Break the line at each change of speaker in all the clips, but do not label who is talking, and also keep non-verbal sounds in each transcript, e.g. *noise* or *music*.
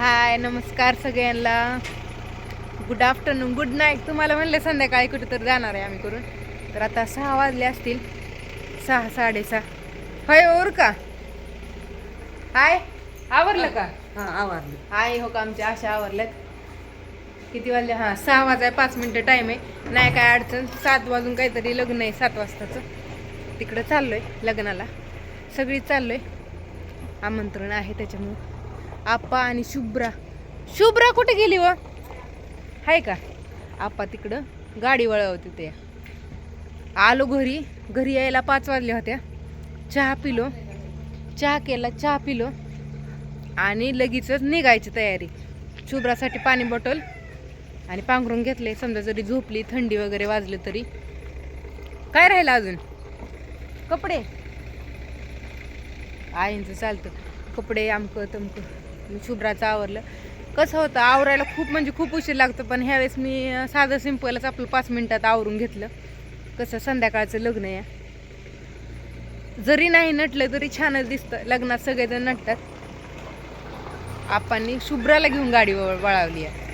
हाय नमस्कार सगळ्यांना. Good afternoon good night तुम्हाला म्हणले संध्याकाळी कुठे तर जाणार आहे आम्ही करून. तर आता सहा वाजले असतील. सहा साडेसहा. होय ओर का? हाय आवरलं का?
हा आवरली.
हाय हो का आमच्या आशा आवरल्यात. किती वाजले? हां सहा वाजाय पाच मिनटं टाईम आहे. नाही काय अडचण. सात वाजून काहीतरी लग्न आहे सात वाजताचं. तिकडं चाललोय लग्नाला. सगळी चाललोय. आमंत्रण आहे त्याच्यामुळं. आप्पा आणि शुभ्रा. शुभ्रा कुठे गेली व? आहे का? आप्पा तिकडं गाडी वळवते ते आलो घरी. घरी यायला पाच वाजल्या होत्या चहा पिलो. चहा केला चहा पिलो. आणि लगेचच निघायची तयारी. शुभ्रासाठी पाणी बॉटल आणि पांघरून घेतले. समजा जरी झोपली थंडी वगैरे वाजली तरी. काय राहिलं अजून? कपडे. आईंचं चालतं. कपडे आमकं तमकं. शुभ्राचं आवरलं. कसं होतं आवरायला खूप म्हणजे खूप उशीर लागतो पण ह्यावेळेस मी साधं सिंपलच आपलं पाच मिनटात आवरून घेतलं. कसं संध्याकाळचं लग्न आहे. जरी नाही नटलं तरी छानच दिसतं. लग्नात सगळेजण नटतात. आपांनी शुभ्राला घेऊन गाडी वळावली आहे.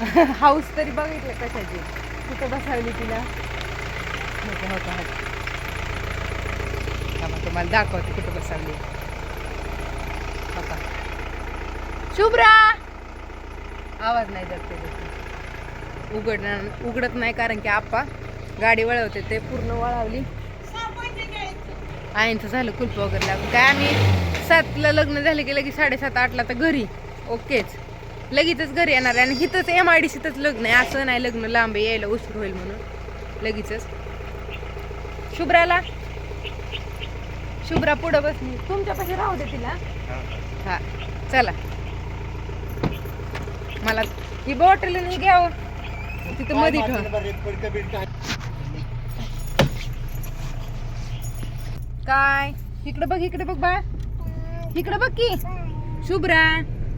*laughs* हाऊस तरी बघितलं कशाची. कुठं बसावली तिला. होतं होता हो तुम्हाला दाखवते कुठं बसावली हो का? शुभ्रा! आवाज नाही जात त्याच्यात उघड उघडत नाही कारण की आप्पा गाडी वळवते ते पूर्ण वळवली. आईंचं झालं कुल्प वगैरे लागून. काय आम्ही सातला लग्न झालं की लगेच साडेसात आठला तर घरी. ओकेच. लगेचच घरी येणार आहे आणि इथंच एम आय डी सीतच लग्न आहे. असं नाही लग्न लांब यायला उशीर होईल म्हणून. लगेचच. शुभ्राला? शुभ्रा पुढं बसली तुमच्यापाशी राहू दे तिला. हा. चला. मला ही बॉटल नाही घ्यावं. तिथं मध्ये ठेवा. काय? इकडे बघ इकडे बघ बा इकडे बघ की. शुभ्रा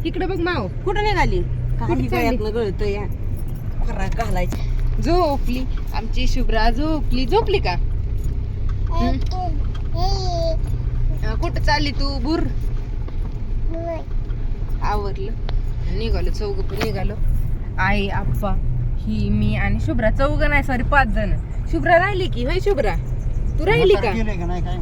इकडे बघ माव.
कुठं निघाली? गळत या. फराक घालायची.
झोपली. आमची शुभ्रा झोपली. झोपली का? हं? कुठं चालली तू? बुर आवरलं. निघालो चौघ पण निघालो. आई आप्पा ही मी आणि शुभ्रा. चौघ नाही सॉरी पाच जण. शुभ्रा राहिली की? होय शुभ्रा? तू राहिली का?
नाही काय.